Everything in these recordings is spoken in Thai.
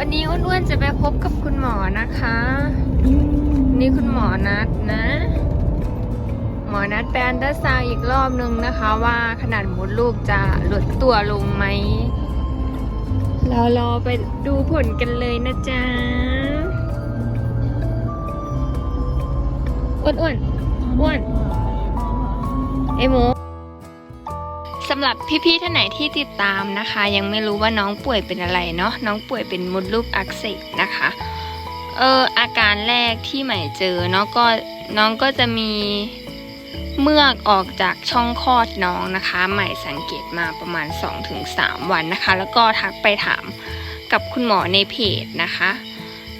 วันนี้อ้วนๆจะไปพบกับคุณหมอนะคะ นี่คุณหมอนัดนะ หมอนัดแปลนดัสซาวอีกรอบนึงนะคะ ว่าขนาดมดลูกจะลดตัวลงไหมเรารอไปดูผลกันเลยนะจ๊ะอ้วนอ้วนอ้วนไอหมู สำหรับพี่ๆท่านไหนที่ติดตามนะคะ ยังไม่รู้ว่าน้องป่วยเป็นอะไรเนาะน้องป่วยเป็นมดลูกอักเสบนะคะเอออาการแรกที่ใหม่เจอเนาะก็น้องก็จะมีเมือกออกจากช่องคลอดน้องนะคะ ใหม่สังเกตมาประมาณ 2-3 วันนะคะ แล้วก็ทักไปถามกับคุณหมอในเพจนะคะ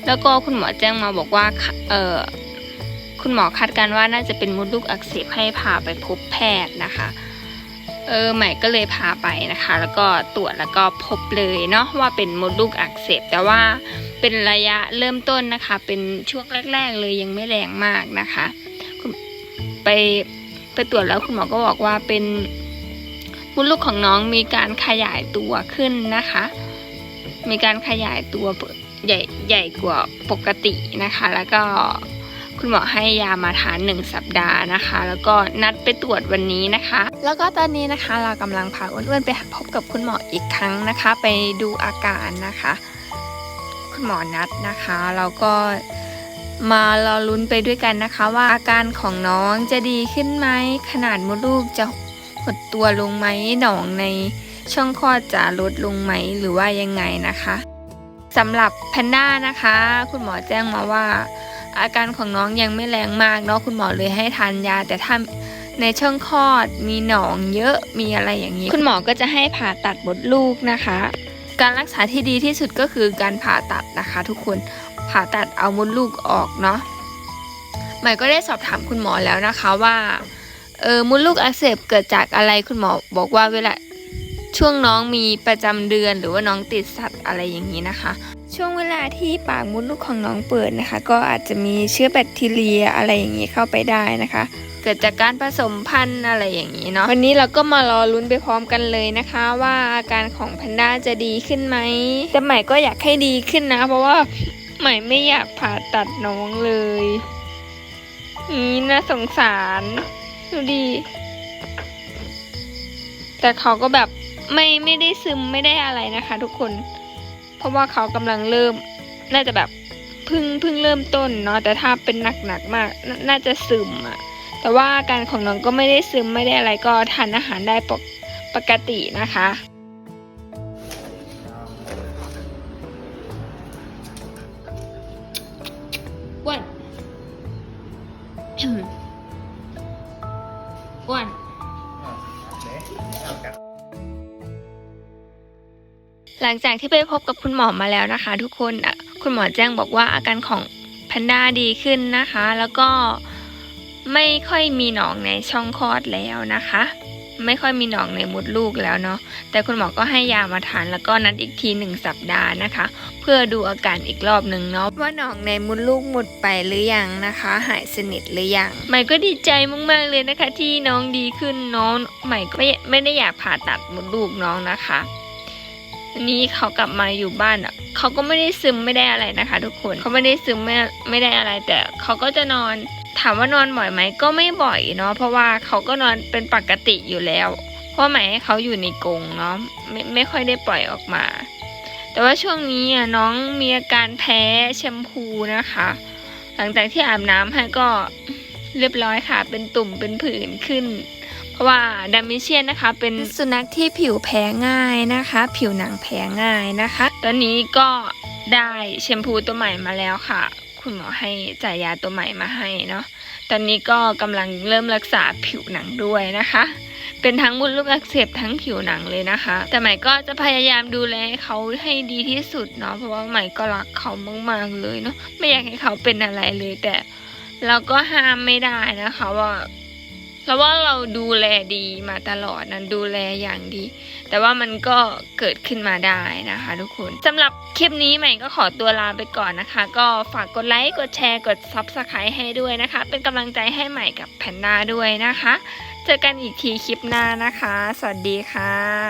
แล้วก็คุณหมอแจ้งมาบอกว่าเออคุณหมอคาดการณ์ว่าน่าจะเป็นมดลูกอักเสบให้พาไปพบแพทย์นะคะ เออใหม่ก็เลยพาไปนะคะ แล้วก็ตรวจแล้วก็พบเลยเนาะว่าเป็นมดลูกอักเสบแต่ว่าเป็นระยะเริ่มต้นนะคะ เป็นช่วงแรก ๆ เลยยังไม่แรงมากนะคะคไปไปตรวจแล้วคุณหมอก็บอกว่าเป็นมดลูกของน้องมีการขยายตัวขึ้นนะคะ มีการขยายตัวใหญ่ใหญ่กว่าปกตินะคะ แล้วก็ คุณหมอให้ยามาทานหนึ่งสัปดาห์นะคะ แล้วก็นัดไปตรวจวันนี้นะคะ แล้วก็ตอนนี้นะคะเรากำลังพาอ้วนๆไปพบกับคุณหมออีกครั้งนะคะ ไปดูอาการนะคะ คุณหมอนัดนะคะเราก็มารอลุ้นไปด้วยกันนะคะ ว่าอาการของน้องจะดีขึ้นไหมขนาดมดลูกจะหดตัวลงไหมหนองในช่องคลอดจะลดลงไหมหรือว่ายังไงนะคะสำหรับแพนด้านะคะ คุณหมอแจ้งมาว่า อาการของน้องยังไม่แรงมากเนาะคุณหมอเลยให้ทานยา แต่ถ้าในช่องคลอดมีหนองเยอะมีอะไรอย่างนี้ คุณหมอก็จะให้ผ่าตัดมดลูกนะคะ การรักษาที่ดีที่สุดก็คือการผ่าตัดนะคะ ทุกคนผ่าตัดเอามดลูกออกเนาะใหม่ก็ได้สอบถามคุณหมอแล้วนะคะว่าเออมดลูกอักเสบเกิดจากอะไรคุณหมอบอกว่าเวลาช่วงน้องมีประจำเดือนหรือว่าน้องติดสัตว์อะไรอย่างนี้นะคะ ช่วงเวลาที่ปากมดลูกของน้องเปิดนะคะ ก็อาจจะมีเชื้อแบคทีเรียอะไรอย่างนี้เข้าไปได้นะคะ เกิดจากการผสมพันธุ์อะไรอย่างนี้เนาะวันนี้เราก็มารอลุ้นไปพร้อมกันเลยนะคะ ว่าอาการของแพนด้าจะดีขึ้นไหมแต่ใหม่ก็อยากให้ดีขึ้นนะ เพราะว่าใหม่ไม่อยากผ่าตัดน้องเลยนี่น่าสงสารดูดี แต่เขาก็แบบไม่ไม่ได้ซึมไม่ได้อะไรนะคะ ทุกคน เพราะว่าเขากำลังเริ่ม น่าจะแบบเพึ่งเพึ่งเริ่มต้นเนาะแต่ถ้าเป็นหนักๆมากนน่าจะซึมอะแต่ว่าอาการของน้องก็ไม่ได้ซึมไม่ได้อะไรก็ทานอาหารได้ปกปกตินะคะอ้วนอ้วน หลังจากที่ไปพบกับคุณหมอมาแล้วนะคะ ทุกคนอะคุณหมอแจ้งบอกว่าอาการของแพนด้าดีขึ้นนะคะ แล้วก็ไม่ค่อยมีหนองในช่องคลอดแล้วนะคะ ไม่ค่อยมีหนองในมดลูกแล้วเนาะแต่คุณหมอก็ให้ยามาทานแล้วก็นัดอีกทีหนึ่งสัปดาห์นะคะ เพื่อดูอาการอีกรอบหนึ่งเนาะว่าหนองในมดลูกหมดไปหรือยังนะคะ หายสนิทหรือยังใหม่ก็ดีใจมากๆเลยนะคะ ที่น้องดีขึ้นน้องใหม่ก็ไม่ไม่ได้อยากผ่าตัดมดลูกน้องนะคะวั นี้เขากลับมาอยู่บ้านอะเขาก็ไม่ได้ซึมไม่ได้อะไรนะคะ ทุกคนเขาไม่ได้ซึมไม่ไม่ได้อะไร แต่เขาก็จะนอนถามว่านอนบ่อยไหมก็ไม่บ่อยเนาะเพราะว่าเขาก็นอนเป็นปกติอยู่แล้วเพราะหมายให้เขาอยู่ในกรงเนาะไม่ไม่ค่อยได้ปล่อยออกมา แต่ว่าช่วงนี้อะน้องมีอาการแพ้แชมพูนะคะ หลังจากที่อาบน้ำให้ก็เรียบร้อยค่ะ เป็นตุ่มเป็นผื่นขึ้น ราะว่าดัมมิเชียนนะคะเป็นสุนัขที่ผิวแพ้ง่ายนะคะ ผิวหนังแพ้ง่ายนะคะตอนนี้ก็ได้แชมพูตัวใหม่มาแล้วค่ะ คุณหมอให้จ่ายยาตัวใหม่มาให้เนาะตอนนี้ก็กำลังเริ่มรักษาผิวหนังด้วยนะคะ เป็นทั้งมดลูกอักเสบทั้งผิวหนังเลยนะคะ แต่ใหม่ก็จะพยายามดูแลเขาให้ดีที่สุดเนาะเพราะว่าใหม่ก็รักเขามากๆเลยเนาะไม่อยากให้เขาเป็นอะไรเลยแต่เราก็ห้ามไม่ได้นะคะว่า เพราะว่าเราดูแลดีมาตลอดนั้นดูแลอย่างดี แต่ว่ามันก็เกิดขึ้นมาได้นะคะทุกคนสำหรับคลิปนี้ใหม่ก็ขอตัวลาไปก่อนนะคะ ก็ฝากกดไลค์กดแชร์กด Subscribe ให้ด้วยนะคะ เป็นกำลังใจให้ใหม่กับแพนด้าด้วยนะคะ เจอกันอีกทีคลิปหน้านะคะ สวัสดีค่ะ